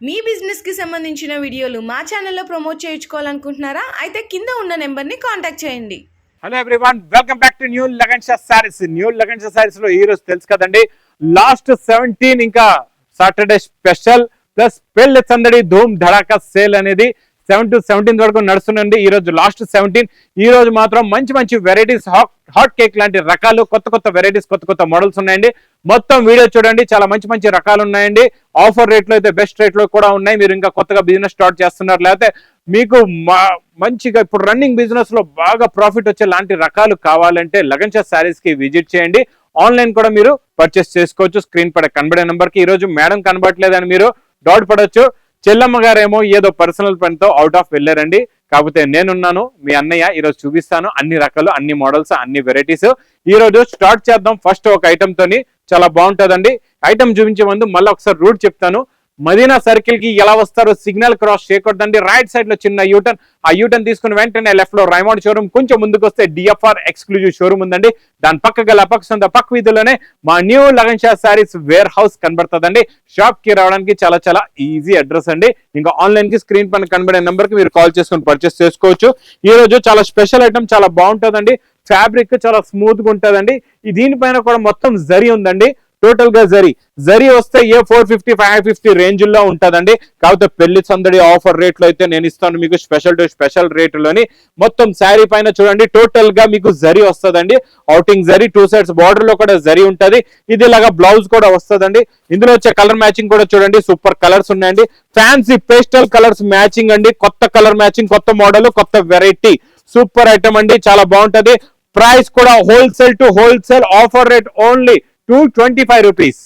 మీ బిజినెస్కి సంబంధించిన వీడియోలు మా ఛానల్లో ప్రమోట్ చేయించుకోవాలనుకుంటున్నారా? అయితే కింద ఉన్న నెంబర్ని కాంటాక్ట్ చేయండి. Hello everyone welcome back to new Lagan sarees new Lagan's సారీస్లో ఈ రోజు తెలుసు కదండి లాస్ట్ సెవెంటీన్ ఇంకా సాటర్డే స్పెషల్ ప్లస్ పెళ్ళి సందడి ధూమ్ ధడాకా సేల్ అనేది సెవెన్ టు సెవెంటీన్త్ వరకు నడుస్తుందండి. ఈ రోజు లాస్ట్ సెవెంటీన్ ఈ రోజు మాత్రం మంచి మంచి వెరైటీస్ హాట్ హాట్ కేక్ లాంటి రకాలు కొత్త కొత్త వెరైటీస్ కొత్త కొత్త మోడల్స్ ఉన్నాయండి. మొత్తం వీడియో చూడండి. చాలా మంచి మంచి రకాలు ఉన్నాయండి. ఆఫర్ రేట్లో అయితే బెస్ట్ రేట్లో కూడా ఉన్నాయి. మీరు ఇంకా కొత్తగా బిజినెస్ స్టార్ట్ చేస్తున్నారు. లేకపోతే మీకు మా- మంచిగా ఇప్పుడు రన్నింగ్ బిజినెస్లో బాగా ప్రాఫిట్ వచ్చే లాంటి రకాలు కావాలంటే లగన్ శారీస్కి విజిట్ చేయండి. ఆన్లైన్ కూడా మీరు పర్చేస్ చేసుకోవచ్చు. స్క్రీన్ పడే కనబడే నెంబర్కి. ఈ రోజు మేడం కనబడట్లేదని మీరు డౌట్ పడవచ్చు చెల్లమ్మ గారేమో ఏదో పర్సనల్ పని తో అవుట్ ఆఫ్ వెళ్ళారండి. కాకపోతే నేనున్నాను మీ అన్నయ్య ఈ రోజు చూపిస్తాను. అన్ని రకాలు అన్ని మోడల్స్ అన్ని వెరైటీస్ ఈ రోజు స్టార్ట్ చేద్దాం ఫస్ట్ ఒక ఐటమ్ తోని. చాలా బాగుంటదండి. ఐటమ్ చూపించే ముందు మళ్ళీ ఒకసారి రూట్ చెప్తాను. మదీనా సర్కిల్కి ఎలా వస్తారో సిగ్నల్ క్రాస్ చేయకూడదండి. రైట్ సైడ్లో చిన్న యూటర్న్. ఆ యూటర్న్ తీసుకుని వెంటనే లెఫ్ట్లో రైమౌండ్ షోరూమ్ కొంచెం ముందుకు వస్తే డిఎఫ్ఆర్ ఎక్స్క్లూజివ్ షోరూమ్ ఉందండి. దాని పక్క గల పక్క పక్క వీధిలోనే మా new Lagan Shah sarees warehouse కనబడుతుందండి. షాప్కి రావడానికి చాలా చాలా ఈజీ అడ్రస్ అండి. ఇంకా ఆన్లైన్కి స్క్రీన్ పైన కనబడే నెంబర్కి మీరు కాల్ చేసుకొని పర్చేస్ చేసుకోవచ్చు. ఈ రోజు చాలా స్పెషల్ ఐటమ్ చాలా బాగుంటుందండి. ఫ్యాబ్రిక్ చాలా స్మూత్గా ఉంటుందండి దీనిపైన కూడా మొత్తం జరి ఉందండి. టోటల్గా జరి. జరి వస్తే a four fifty five fifty రేంజ్లో ఉంటదండి. కాకపోతే పెళ్ళి సందడి ఆఫర్ రేట్లో అయితే నేను ఇస్తాను మీకు స్పెషల్ టు స్పెషల్ రేటులోని. మొత్తం శారీ పైన చూడండి టోటల్గా మీకు జరి వస్తుందండి. అవుటింగ్ జరి టూ సైడ్స్ బార్డర్లో కూడా జరి ఉంటది. ఇది ఇలాగా బ్లౌజ్ కూడా వస్తుందండి. ఇందులో వచ్చే కలర్ మ్యాచింగ్ కూడా చూడండి సూపర్ కలర్స్ ఉన్నాయండి. ఫ్యాన్సీ పేస్టల్ కలర్స్ మ్యాచింగ్ అండి. కొత్త కలర్ మ్యాచింగ్ కొత్త మోడల్ కొత్త వెరైటీ సూపర్ ఐటమ్ అండి చాలా బాగుంటది. ప్రైస్ కూడా wholesale to wholesale offer rate only two twenty five rupees.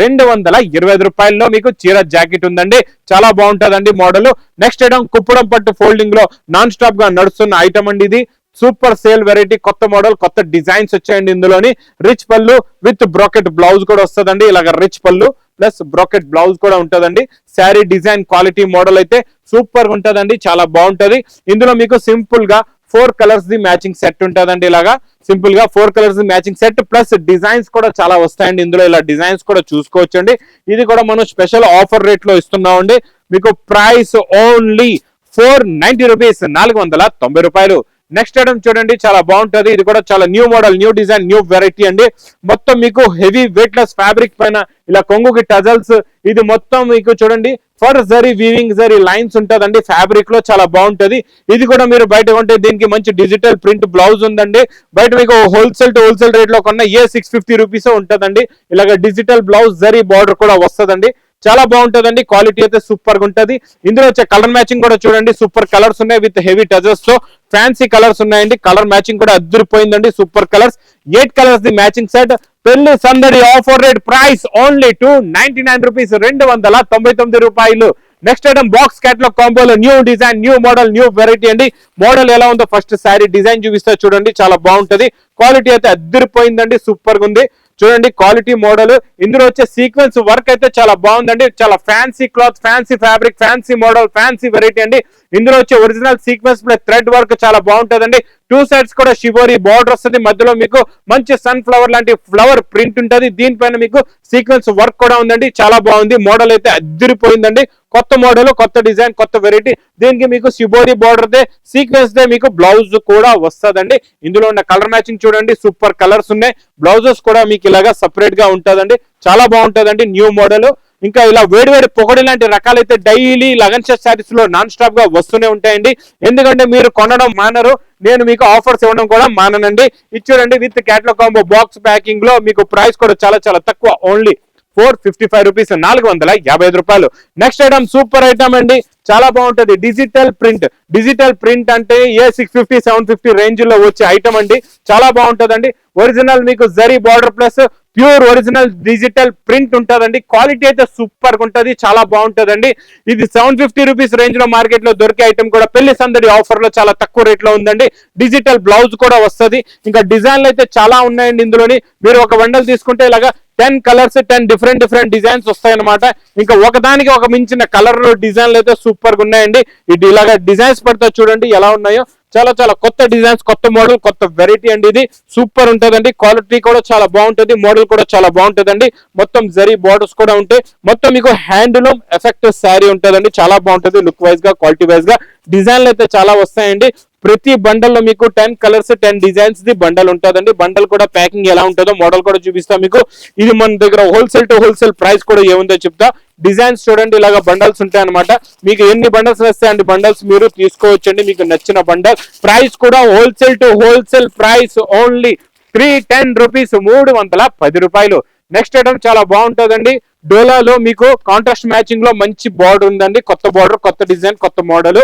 రెండు వందల ఇరవై ఐదు రూపాయల్లో మీకు చీర జాకెట్ ఉందండి. చాలా బాగుంటుందండి మోడల్. నెక్స్ట్ ఐటమ్ కుప్పడం పట్టు ఫోల్డింగ్లో నాన్ స్టాప్గా నడుస్తున్న ఐటమ్ అండి ఇది. సూపర్ సేల్ వెరైటీ కొత్త మోడల్ కొత్త డిజైన్స్ వచ్చాయండి ఇందులోని. రిచ్ పళ్ళు విత్ బ్రాకెట్ బ్లౌజ్ కూడా వస్తుందండి. ఇలాగ రిచ్ పళ్ళు ప్లస్ బ్రాకెట్ బ్లౌజ్ కూడా ఉంటుందండి. శారీ డిజైన్ క్వాలిటీ మోడల్ అయితే సూపర్ ఉంటుందండి. చాలా బాగుంటది. ఇందులో మీకు సింపుల్గా four colours the matching set ఉంటుందండి ఇలాగా. సింపుల్గా four colours the matching set plus designs కూడా చాలా వస్తాయండి. ఇందులో ఇలా డిజైన్స్ కూడా చూసుకోవచ్చండి. ఇది కూడా మనం స్పెషల్ ఆఫర్ రేట్లో ఇస్తున్నామండి. మీకు price only four ninety rupees నాలుగు వందల తొంభై రూపాయలు. నెక్స్ట్ ఐటమ్ చూడండి చాలా బాగుంటది. ఇది కూడా చాలా new model new design new variety అండి. మొత్తం మీకు హెవీ వెయిట్ లెస్ ఫ్యాబ్రిక్ పైన ఇలా కొంగుకి టజల్స్ ఇది మొత్తం మీకు చూడండి for zari weaving zari lines ఉంటుందండి. ఫ్యాబ్రిక్లో చాలా బాగుంటది. ఇది కూడా మీరు బయట కొంటే దీనికి మంచి డిజిటల్ ప్రింట్ బ్లౌజ్ ఉందండి. బయట మీకు హోల్సేల్ టు హోల్సేల్ రేట్లో కొన్న ఏ సిక్స్ ఫిఫ్టీ రూపీస్ ఉంటదండి. ఇలాగ డిజిటల్ బ్లౌజ్ జరీ బార్డర్ కూడా వస్తుందండి. చాలా బాగుంటుందండి. క్వాలిటీ అయితే సూపర్గా ఉంటది. ఇందులో వచ్చే కలర్ మ్యాచింగ్ కూడా చూడండి. సూపర్ కలర్స్ ఉన్నాయి విత్ హెవీ టజెస్తో ఫ్యాన్సీ కలర్స్ ఉన్నాయండి. కలర్ మ్యాచింగ్ కూడా అద్దరిపోయిందండి. Super colours eight colours the matching set పెళ్ళి సందడి offer rate price only two ninety nine rupees రెండు వందల తొంభై తొమ్మిది రూపాయలు. నెక్స్ట్ ఐటమ్ బాక్స్ క్యాట్లో కాంబోలో new design new model new variety అండి. మోడల్ ఎలా ఉందో ఫస్ట్ శారీ డిజైన్ చూపిస్తా చూడండి. చాలా బాగుంటది. క్వాలిటీ అయితే అద్దరిపోయిందండి సూపర్గా ఉంది. చూడండి క్వాలిటీ మోడల్. ఇందులో వచ్చే సీక్వెన్స్ వర్క్ అయితే చాలా బాగుందండి. చాలా fancy cloth fancy fabric fancy model fancy variety అండి. ఇందులో వచ్చే original sequence plus thread work చాలా బాగుంటదండి. టూ సైడ్స్ కూడా షివోరి బార్డర్ వస్తుంది. మధ్యలో మీకు మంచి సన్ ఫ్లవర్ లాంటి ఫ్లవర్ ప్రింట్ ఉంటది. దీనిపైన మీకు సీక్వెన్స్ వర్క్ కూడా ఉందండి. చాలా బాగుంది. మోడల్ అయితే అద్దరిపోయిందండి. కొత్త మోడల్ కొత్త డిజైన్ కొత్త వెరైటీ. దీనికి మీకు shibori border the sequence the మీకు బ్లౌజ్ కూడా వస్తదండి. ఇందులో ఉన్న కలర్ మ్యాచింగ్ చూడండి సూపర్ కలర్స్ ఉన్నాయి. బ్లౌజెస్ కూడా మీకు ఇలాగా సపరేట్గా ఉంటదండి. చాలా బాగుంటదండి న్యూ మోడల్ ఇంకా ఇలా వేడి వేడి పొగడి లాంటి రకాలైతే డైలీ లగన్ షర్ట్ శారీస్లో నాన్ స్టాప్గా వస్తూనే ఉంటాయండి. ఎందుకంటే మీరు కొనడం మానరు. నేను మీకు ఆఫర్స్ ఇవ్వడం కూడా మాననండి. చూడండి విత్ క్యాట్లాగ్ కాంబో బాక్స్ ప్యాకింగ్లో మీకు ప్రైస్ కూడా చాలా చాలా తక్కువ. Only four fifty five rupees నాలుగు వందల యాభై ఐదు రూపాయలు. నెక్స్ట్ ఐటమ్ సూపర్ ఐటమ్ అండి. చాలా బాగుంటది. డిజిటల్ ప్రింట్ డిజిటల్ ప్రింట్ అంటే a six fifty seven fifty రేంజ్లో వచ్చే ఐటమ్ అండి. చాలా బాగుంటదండి. ఒరిజినల్ మీకు zari border plus pure original digital print ఉంటుందండి. క్వాలిటీ అయితే సూపర్గా ఉంటుంది చాలా బాగుంటుందండి. ఇది సెవెన్ ఫిఫ్టీ రూపీస్ రేంజ్లో మార్కెట్లో దొరికే ఐటమ్ కూడా పెళ్ళి సందడి ఆఫర్లో చాలా తక్కువ రేట్లో ఉందండి. డిజిటల్ బ్లౌజ్ కూడా వస్తది. ఇంకా డిజైన్లు అయితే చాలా ఉన్నాయండి ఇందులోని. మీరు ఒక వండల్ తీసుకుంటే ఇలాగా ten colours ten different different designs వస్తాయన్నమాట. ఇంకా ఒకదానికి ఒక మించిన కలర్ డిజైన్లు అయితే సూపర్గా ఉన్నాయండి. ఇది ఇలాగ డిజైన్స్ పడతా చూడండి ఎలా ఉన్నాయో. చాలా చాలా కొత్త డిజైన్స్ కొత్త మోడల్ కొత్త వెరైటీ అండి ఇది. సూపర్ ఉంటుందండి. క్వాలిటీ కూడా చాలా బాగుంటది. మోడల్ కూడా చాలా బాగుంటుందండి. మొత్తం జరీ బార్డర్స్ కూడా ఉంటాయి. మొత్తం మీకు హ్యాండ్లూమ్ ఎఫెక్ట్ శారీ ఉంటుందండి. చాలా బాగుంటుంది. లుక్ వైజ్గా క్వాలిటీ వైజ్గా డిజైన్లు అయితే చాలా వస్తాయండి. ప్రతి బండల్లో మీకు ten colours ten designs the bundle ఉంటుందండి. బండల్ కూడా ప్యాకింగ్ ఎలా ఉంటుందో మోడల్ కూడా చూపిస్తాం మీకు. ఇది మన దగ్గర హోల్సేల్ టు హోల్సేల్ ప్రైస్ కూడా ఏముందో చెప్తా. డిజైన్స్ చూడండి ఇలాగా బండల్స్ ఉంటాయి అనమాట మీకు ఎన్ని బండల్స్ వస్తాయి అండి బండల్స్ మీరు తీసుకోవచ్చండి. మీకు నచ్చిన బండల్. ప్రైస్ కూడా wholesale to wholesale price only three ten rupees మూడు వందల పది రూపాయలు. నెక్స్ట్ ఐటమ్ చాలా బాగుంటుందండి. డోలాలో మీకు కాంట్రాస్ట్ మ్యాచింగ్లో మంచి బార్డర్ ఉందండి. కొత్త బార్డర్ కొత్త డిజైన్ కొత్త model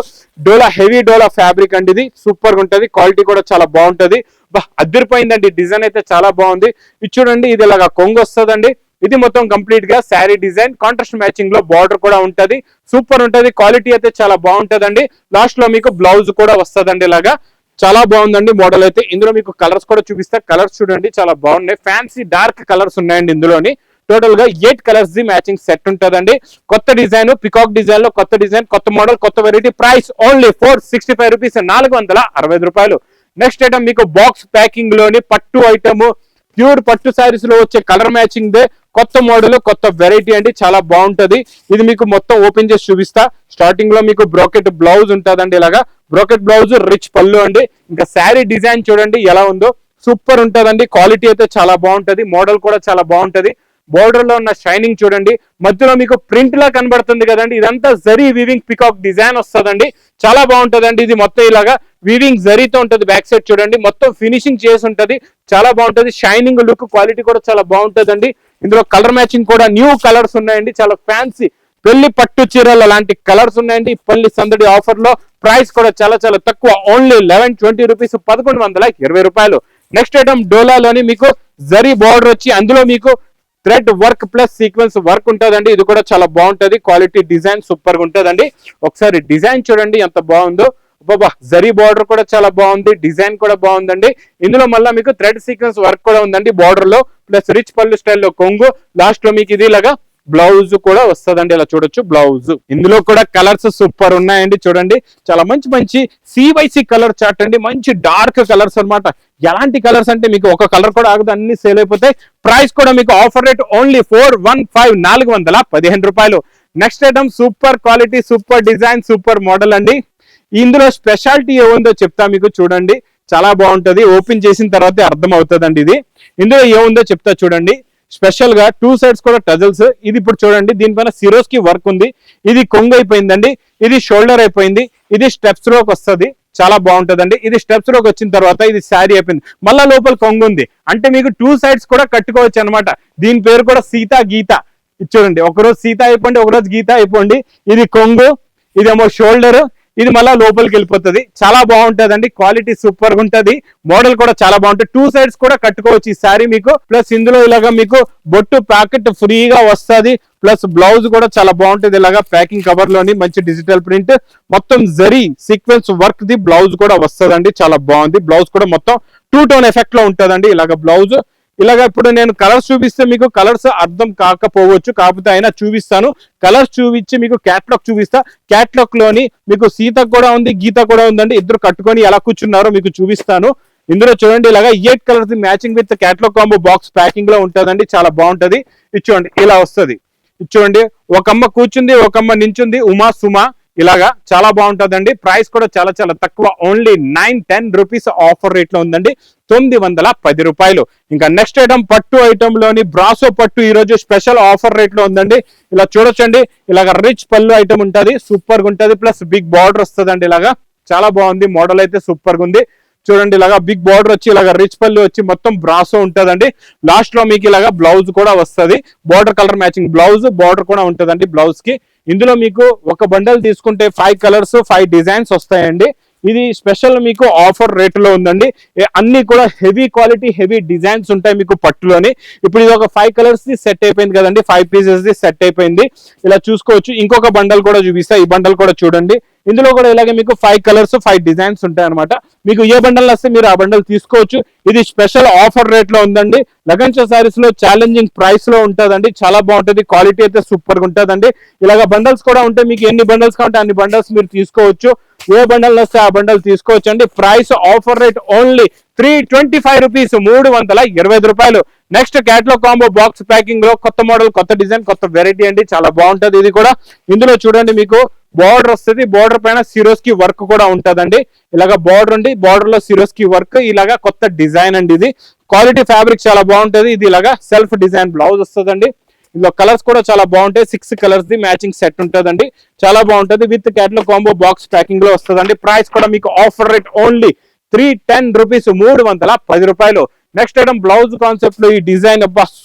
Dola heavy Dola fabric అండి ఇది. సూపర్గా ఉంటది. క్వాలిటీ కూడా చాలా బాగుంటది. బా అదిరిపోయిందండి డిజైన్ అయితే చాలా బాగుంది. ఇది చూడండి ఇది ఇలాగా కొంగు వస్తుందండి. ఇది మొత్తం కంప్లీట్గా శారీ డిజైన్ కాంట్రాస్ట్ మ్యాచింగ్లో బార్డర్ కూడా ఉంటది. సూపర్ ఉంటది. క్వాలిటీ అయితే చాలా బాగుంటదండి. లాస్ట్లో మీకు బ్లౌజ్ కూడా వస్తదండి ఇలాగా. చాలా బాగుందండి మోడల్ అయితే. ఇందులో మీకు కలర్స్ కూడా చూపిస్తా. కలర్స్ చూడండి చాలా బాగున్నాయి. ఫ్యాన్సీ డార్క్ కలర్స్ ఉన్నాయండి ఇందులోని. టోటల్గా eight colours the matching set ఉంటుందండి. కొత్త డిజైన్ పికాక్ డిజైన్లో కొత్త డిజైన్ కొత్త మోడల్ కొత్త variety price only four sixty five rupees నాలుగు వందల అరవై రూపాయలు. నెక్స్ట్ ఐటమ్ మీకు బాక్స్ ప్యాకింగ్లోని పట్టు ఐటమ్ ప్యూర్ పట్టు శారీస్లో వచ్చే కలర్ మ్యాచింగ్ దే కొత్త మోడల్ కొత్త వెరైటీ అండి. చాలా బాగుంటది. ఇది మీకు మొత్తం ఓపెన్ చేసి చూపిస్తా. స్టార్టింగ్లో మీకు బ్రోకెట్ బ్లౌజ్ ఉంటుందండి ఇలాగా. బ్రోకెట్ బ్లౌజ్ రిచ్ పళ్ళు అండి. ఇంకా శారీ డిజైన్ చూడండి ఎలా ఉందో. సూపర్ ఉంటుందండి. క్వాలిటీ అయితే చాలా బాగుంటది. మోడల్ కూడా చాలా బాగుంటది. బోర్డర్లో ఉన్న షైనింగ్ చూడండి. మధ్యలో మీకు ప్రింట్ లా కనబడుతుంది కదండి. ఇదంతా జరీ వీవింగ్ పికాక్ డిజైన్ వస్తదండి. చాలా బాగుంటుందండి. ఇది మొత్తం ఇలాగా వీవింగ్ జరీతో ఉంటుంది. బ్యాక్ సైడ్ చూడండి. మొత్తం ఫినిషింగ్ చేసి ఉంటది. చాలా బాగుంటది. షైనింగ్ లుక్ క్వాలిటీ కూడా చాలా బాగుంటదండి. ఇందులో కలర్ మ్యాచింగ్ కూడా న్యూ కలర్స్ ఉన్నాయండి. చాలా ఫ్యాన్సీ పెళ్ళి పట్టు చీరలు లాంటి కలర్స్ ఉన్నాయండి. పల్లి సందడి ఆఫర్లో ప్రైస్ కూడా చాలా చాలా తక్కువ. ఓన్లీ లెవెన్ ట్వంటీ రూపీస్ పదకొండు వందల ఇరవై రూపాయలు. నెక్స్ట్ ఐటమ్ డోలాలోని మీకు జరీ బార్డర్ వచ్చి అందులో మీకు thread work plus sequence work ఉంటుందండి. ఇది కూడా చాలా బాగుంటది. క్వాలిటీ డిజైన్ సూపర్గా ఉంటుందండి. ఒకసారి డిజైన్ చూడండి ఎంత బాగుందో. బాబా జరీ బార్డర్ కూడా చాలా బాగుంది. డిజైన్ కూడా బాగుందండి. ఇందులో మళ్ళీ మీకు థ్రెడ్ సీక్వెన్స్ వర్క్ కూడా ఉందండి. బార్డర్లో ప్లస్ రిచ్ పళ్ళు స్టైల్లో కొంగు. లాస్ట్లో మీకు ఇది ఇలాగా బ్లౌజ్ కూడా వస్తుందండి ఇలా చూడొచ్చు బ్లౌజ్. ఇందులో కూడా కలర్స్ సూపర్ ఉన్నాయండి చూడండి. చాలా మంచి మంచి సివైసి కలర్ చార్ట్ అండి మంచి డార్క్ కలర్స్ అన్నమాట. ఎలాంటి కలర్స్ అంటే మీకు ఒక కలర్ కూడా ఆగదు అన్ని సేల్ అయిపోతాయి. ప్రైస్ కూడా మీకు offer rate only four one five నాలుగు వందల పదిహేను రూపాయలు. Next item super quality super design super model అండి. ఇందులో స్పెషాలిటీ ఏముందో చెప్తా మీకు చూడండి. చాలా బాగుంటది ఓపెన్ చేసిన తర్వాత అర్థం అవుతుందండి ఇది. ఇందులో ఏముందో చెప్తా చూడండి. స్పెషల్గా టూ సైడ్స్ కూడా టజల్స్. ఇది ఇప్పుడు చూడండి దీనిపైన సిరోస్కి వర్క్ ఉంది. ఇది కొంగు అయిపోయిందండి. ఇది షోల్డర్ అయిపోయింది. ఇది స్టెప్స్లోకి వస్తుంది. చాలా బాగుంటదండి. ఇది స్టెప్స్లోకి వచ్చిన తర్వాత ఇది శారీ అయిపోయింది. మళ్ళా లోపల కొంగు ఉంది. అంటే మీకు టూ సైడ్స్ కూడా కట్టుకోవచ్చు అనమాట దీని పేరు కూడా సీత గీత. ఇది చూడండి ఒకరోజు సీత అయిపోండి ఒకరోజు గీత అయిపోండి. ఇది కొంగు ఇదేమో షోల్డర్. ఇది మళ్ళీ లోపలికి వెళ్ళిపోతుంది. చాలా బాగుంటదండి. క్వాలిటీ సూపర్గా మోడల్ కూడా చాలా బాగుంటుంది. టూ సైడ్స్ కూడా కట్టుకోవచ్చు ఈ సారీ మీకు. ప్లస్ ఇందులో ఇలాగా మీకు బొట్టు ప్యాకెట్ ఫ్రీగా వస్తుంది. ప్లస్ బ్లౌజ్ కూడా చాలా బాగుంటుంది. ఇలాగా ప్యాకింగ్ కవర్లోని మంచి డిజిటల్ ప్రింట్ మొత్తం zari sequence work the blouse కూడా వస్తదండి. చాలా బాగుంది. బ్లౌజ్ కూడా మొత్తం టూ టోన్ ఎఫెక్ట్లో ఉంటదండి. ఇలాగ బ్లౌజ్ ఇలాగ ఇప్పుడు నేను కలర్స్ చూపిస్తే మీకు కలర్స్ అర్థం కాకపోవచ్చు కాకపోతే అయినా చూపిస్తాను. కలర్స్ చూపించి మీకు క్యాట్లాగ్ చూపిస్తా. క్యాట్లాగ్లోని మీకు సీత కూడా ఉంది గీత కూడా ఉందండి. ఇద్దరు కట్టుకొని ఎలా కూర్చున్నారో మీకు చూపిస్తాను. ఇందులో చూడండి ఇలాగా eight colours matching with catalogue combo box ప్యాకింగ్లో ఉంటుందండి. చాలా బాగుంటది. ఇది చూడండి ఇలా వస్తది. ఇది చూడండి ఒక అమ్మ కూర్చుంది ఒక అమ్మ నించుంది. ఉమా సుమా. ఇలాగా చాలా బాగుంటుందండి. ప్రైస్ కూడా చాలా చాలా తక్కువ. Only nine ten rupees offer రేట్లో ఉందండి. తొమ్మిది వందల పది రూపాయలు. ఇంకా నెక్స్ట్ ఐటమ్ పట్టు ఐటమ్లోని బ్రాసో పట్టు ఈరోజు స్పెషల్ ఆఫర్ రేట్లో ఉందండి. ఇలా చూడొచ్చండి. ఇలాగ రిచ్ పళ్ళు ఐటమ్ ఉంటుంది. సూపర్గా ఉంటుంది. ప్లస్ బిగ్ బార్డర్ వస్తుందండి ఇలాగా. చాలా బాగుంది. మోడల్ అయితే సూపర్గా ఉంది. చూడండి ఇలాగా బిగ్ బార్డర్ వచ్చి ఇలాగా రిచ్ పళ్ళు వచ్చి మొత్తం బ్రాసో ఉంటుందండి. లాస్ట్లో మీకు ఇలాగా బ్లౌజ్ కూడా వస్తుంది. Border colour matching blouse border కూడా ఉంటుందండి బ్లౌజ్కి. ఇందులో మీకు ఒక బండల్ తీసుకుంటే ఫైవ్ కలర్స్ ఫైవ్ డిజైన్స్ వస్తాయండి. ఇది స్పెషల్ మీకు ఆఫర్ రేట్లో ఉందండి. అన్ని కూడా హెవీ క్వాలిటీ హెవీ డిజైన్స్ ఉంటాయి మీకు పట్టులోని. ఇప్పుడు ఇది ఒక ఫైవ్ కలర్స్ ది సెట్ అయిపోయింది కదండి. ఫైవ్ పీసెస్ ది సెట్ అయిపోయింది. ఇలా చూసుకోవచ్చు. ఇంకొక బండల్ కూడా చూపిస్తా. ఈ బండల్ కూడా చూడండి. ఇందులో కూడా ఇలాగే మీకు ఫైవ్ కలర్స్ ఫైవ్ డిజైన్స్ ఉంటాయి అనమాట మీకు ఏ బండల్ వస్తే మీరు ఆ బండల్ తీసుకోవచ్చు. ఇది స్పెషల్ ఆఫర్ రేట్లో ఉందండి. లగంచ సారీస్లో ఛాలెంజింగ్ ప్రైస్లో ఉంటదండి. చాలా బాగుంటుంది. క్వాలిటీ అయితే సూపర్గా ఉంటుందండి. ఇలాగ బండల్స్ కూడా ఉంటే మీకు ఎన్ని బండల్స్ కావాలంటే అన్ని బండల్స్ మీరు తీసుకోవచ్చు. ఏ బండల్ వస్తే ఆ బండల్ తీసుకోవచ్చు అండి price offer rate only three twenty five rupees మూడు వందల ఇరవై ఐదు రూపాయలు. నెక్స్ట్ క్యాట్లో కాంబో బాక్స్ ప్యాకింగ్లో కొత్త మోడల్ కొత్త డిజైన్ కొత్త వెరైటీ అండి. చాలా బాగుంటది. ఇది కూడా ఇందులో చూడండి మీకు. బార్డర్ వస్తుంది బార్డర్ పైన సిరోస్కి వర్క్ కూడా ఉంటుందండి. ఇలాగా బార్డర్ ఉండి బార్డర్లో సిరోస్కి వర్క్ ఇలాగా కొత్త డిజైన్ అండి ఇది. క్వాలిటీ ఫ్యాబ్రిక్ చాలా బాగుంటుంది ఇది ఇలాగ సెల్ఫ్ డిజైన్ బ్లౌజ్ వస్తుందండి. ఇందులో కలర్స్ కూడా చాలా బాగుంటాయి six colours the matching set ఉంటుందండి. చాలా బాగుంటది విత్ క్యాట్లో కాంబో బాక్స్ ప్యాకింగ్లో వస్తుందండి. ప్రైస్ కూడా మీకు offer rate only three ten rupees మూడు వందల పది రూపాయలు. నెక్స్ట్ ఐటమ్ బ్లౌజ్ కాన్సెప్ట్లో ఈ డిజైన్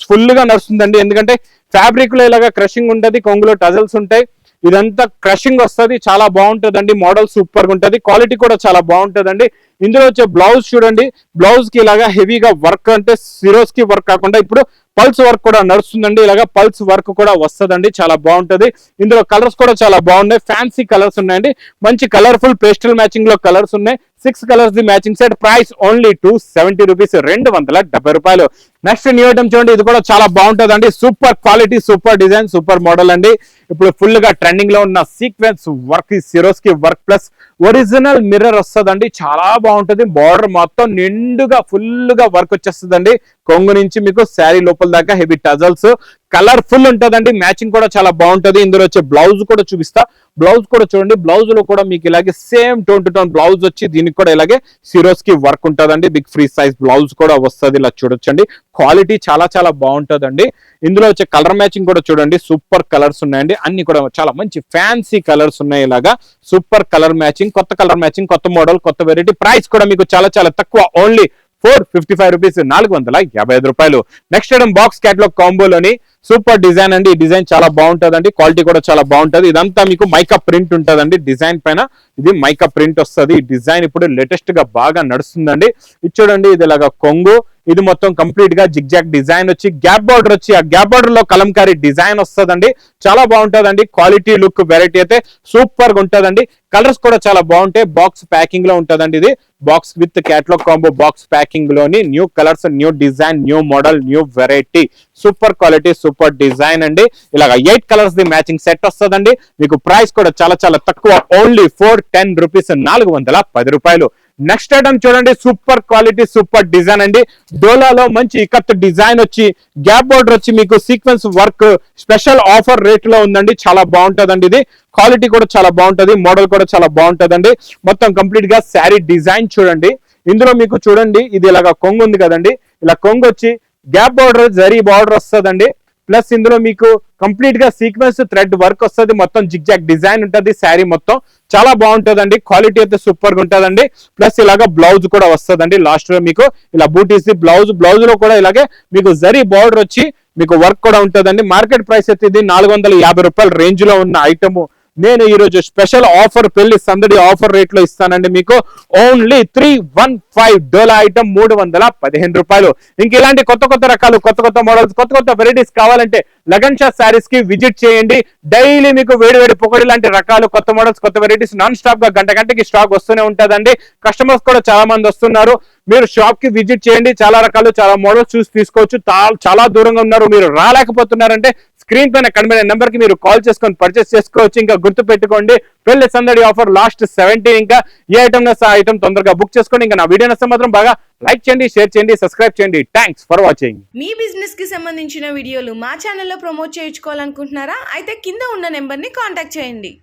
ఫుల్గా నడుస్తుందండి. ఎందుకంటే ఫ్యాబ్రిక్లో ఇలాగా క్రషింగ్ ఉంటుంది కొంగులో టజల్స్ ఉంటాయి. ఇదంతా క్రషింగ్ వస్తుంది చాలా బాగుంటుందండి మోడల్ సూపర్గా ఉంటుంది క్వాలిటీ కూడా చాలా బాగుంటుందండి. ఇందులో వచ్చే బ్లౌజ్ చూడండి బ్లౌజ్కి ఇలాగా హెవీగా వర్క్ అంటే సిరోస్కి వర్క్ కాకుండా ఇప్పుడు పల్స్ వర్క్ కూడా నడుస్తుందండి ఇలాగా పల్స్ వర్క్ కూడా వస్తుందండి చాలా బాగుంటుంది. ఇందులో కలర్స్ కూడా చాలా బాగున్నాయి ఫ్యాన్సీ కలర్స్ ఉన్నాయండి మంచి కలర్ఫుల్ పేస్టల్ మ్యాచింగ్లో కలర్స్ ఉన్నాయి. Six colours the matching set price only two seventy rupees రెండు వందల డెబ్బై రూపాయలు. నెక్స్ట్ న్యూ ఐటమ్ చూడండి ఇది కూడా చాలా బాగుంటది super quality super design super model అండి. ఇప్పుడు ఫుల్గా ట్రెండింగ్లో ఉన్న సీక్వెన్స్ వర్క్ సిరోస్కి వర్క్ ప్లస్ ఒరిజినల్ మిర్రర్ వస్తుందండి. చాలా బాగుంటుంది. బార్డర్ మొత్తం నిండుగా ఫుల్గా వర్క్ వచ్చేస్తుందండి. కొంగు నుంచి మీకు శారీ లోపల దాకా హెవీ టజల్స్. కలర్ఫుల్ ఉంటుందండి. మ్యాచింగ్ కూడా చాలా బాగుంటుంది. ఇందులో వచ్చే బ్లౌజ్ కూడా చూపిస్తా. బ్లౌజ్ కూడా చూడండి. బ్లౌజ్లో కూడా మీకు ఇలాగే same tone to tone blouse వచ్చి దీనికి కూడా ఇలాగే సిరోస్కి వర్క్ ఉంటుందండి. బిగ్ ఫ్రీ సైజ్ బ్లౌజ్ కూడా వస్తుంది. ఇలా చూడొచ్చండి. క్వాలిటీ చాలా చాలా బాగుంటుందండి. ఇందులో వచ్చే కలర్ మ్యాచింగ్ కూడా చూడండి. సూపర్ కలర్స్ ఉన్నాయండి. అన్ని కూడా చాలా మంచి ఫ్యాన్సీ కలర్స్ ఉన్నాయి ఇలాగా. సూపర్ కలర్ మ్యాచింగ్ కొత్త కలర్ మ్యాచింగ్ కొత్త మోడల్ కొత్త వెరైటీ ప్రైస్ కూడా మీకు చాలా చాలా తక్కువ. Only four fifty five rupees నాలుగు వందల యాభై ఐదు రూపాయలు. నెక్స్ట్ ఐటమ్ బాక్స్ క్యాట్లాగ్ కాంబోలోని సూపర్ డిజైన్ అండి. ఈ డిజైన్ చాలా బాగుంటుందండి. క్వాలిటీ కూడా చాలా బాగుంటుంది. ఇదంతా మీకు మైకా ప్రింట్ ఉంటుందండి. డిజైన్ పైన ఇది మైకా ప్రింట్ వస్తుంది. ఈ డిజైన్ ఇప్పుడు లేటెస్ట్గా బాగా నడుస్తుందండి. ఇది చూడండి ఇది ఇలాగా కొంగు. ఇది మొత్తం కంప్లీట్గా జిగ్జాగ్ డిజైన్ వచ్చి గ్యాప్ బార్డర్ వచ్చి ఆ గ్యాప్ బార్డర్లో కలంకారీ డిజైన్ వస్తుందండి. చాలా బాగుంటదండి. క్వాలిటీ లుక్ వెరైటీ అయితే సూపర్గా ఉంటదండి. కలర్స్ కూడా చాలా బాగుంటాయి. బాక్స్ ప్యాకింగ్లో ఉంటుందండి ఇది. Box with catalogue combo box ప్యాకింగ్లోని new colours new design new model new variety super quality super design అండి. ఇలాగ eight colours the matching set వస్తుందండి. మీకు ప్రైస్ కూడా చాలా చాలా తక్కువ. ఓన్లీ ఫోర్ టెన్ రూపీస్ నాలుగు వందల పది రూపాయలు. నెక్స్ట్ ఐటమ్ చూడండి. సూపర్ క్వాలిటీ సూపర్ డిజైన్ అండి. డోలాలో మంచి ఇకత్ డిజైన్ వచ్చి గ్యాప్ బోర్డర్ వచ్చి మీకు సీక్వెన్స్ వర్క్ స్పెషల్ ఆఫర్ రేట్లో ఉందండి. చాలా బాగుంటదండి ఇది. క్వాలిటీ కూడా చాలా బాగుంటది. మోడల్ కూడా చాలా బాగుంటదండి. మొత్తం కంప్లీట్గా శారీ డిజైన్ చూడండి. ఇందులో మీకు చూడండి. ఇది ఇలాగ కొంగు ఉంది కదండి. ఇలా కొంగు వచ్చి గ్యాప్ బార్డర్ జరీ బార్డర్ వస్తుందండి. ప్లస్ ఇందులో మీకు కంప్లీట్గా సీక్వెన్స్ థ్రెడ్ వర్క్ వస్తుంది. మొత్తం జిగ్జాగ్ డిజైన్ ఉంటుంది శారీ మొత్తం. చాలా బాగుంటుందండి. క్వాలిటీ అయితే సూపర్గా ఉంటుందండి. ప్లస్ ఇలాగ బ్లౌజ్ కూడా వస్తుందండి. లాస్ట్లో మీకు ఇలా బూటీస్ బ్లౌజ్ బ్లౌజ్లో కూడా ఇలాగే మీకు జరీ బార్డర్ వచ్చి మీకు వర్క్ కూడా ఉంటుందండి. మార్కెట్ ప్రైస్ అయితే ఇది నాలుగు వందల యాభై రూపాయల రేంజ్లో ఉన్న ఐటమ్ నేను ఈరోజు స్పెషల్ ఆఫర్ పెళ్ళి సందడి ఆఫర్ రేట్లో ఇస్తానండి మీకు. Only three one five Dola item మూడు వందల పదిహేను రూపాయలు. ఇంక ఇలాంటి కొత్త కొత్త రకాలు కొత్త కొత్త మోడల్స్ కొత్త కొత్త వెరైటీస్ కావాలంటే లగన్ షా శారీస్కి విజిట్ చేయండి. డైలీ మీకు వేడి వేడి పొగడి లాంటి రకాలు కొత్త మోడల్స్ కొత్త వెరైటీస్ నాన్ స్టాప్గా గంట గంటకి స్టాక్ వస్తూనే ఉంటుందండి. కస్టమర్స్ కూడా చాలా మంది వస్తున్నారు. మీరు షాప్కి విజిట్ చేయండి. చాలా రకాలు చాలా మోడల్స్ చూసి తీసుకోవచ్చు. చాలా దూరంగా ఉన్నారు. మీరు రాలేకపోతున్నారంటే స్క్రీన్ పైన కనబడే నెంబర్కి మీరు కాల్ చేసుకొని పర్చేస్ చేసుకోవచ్చు. ఇంకా గుర్తు పెట్టుకోండి పెళ్ళి సందడి ఆఫర్ లాస్ట్ సెవెంటీన్ ఇంకా ఏ ఐటమ్ నచ్చ ఐటమ్ తొందరగా బుక్ చేసుకోండి ఇంకా నా వీడియో నచ్చ మాత్రం బాగా లైక్ చేయండి షేర్ చేయండి సబ్స్క్రైబ్ చేయండి. థ్యాంక్స్ ఫర్ వాచింగ్ మీ బిజినెస్కి సంబంధించిన వీడియోలు మా ఛానల్లో ప్రమోట్ చేయించుకోవాలనుకుంటున్నారా? అయితే కింద ఉన్న నెంబర్ని కాంటాక్ట్ చేయండి.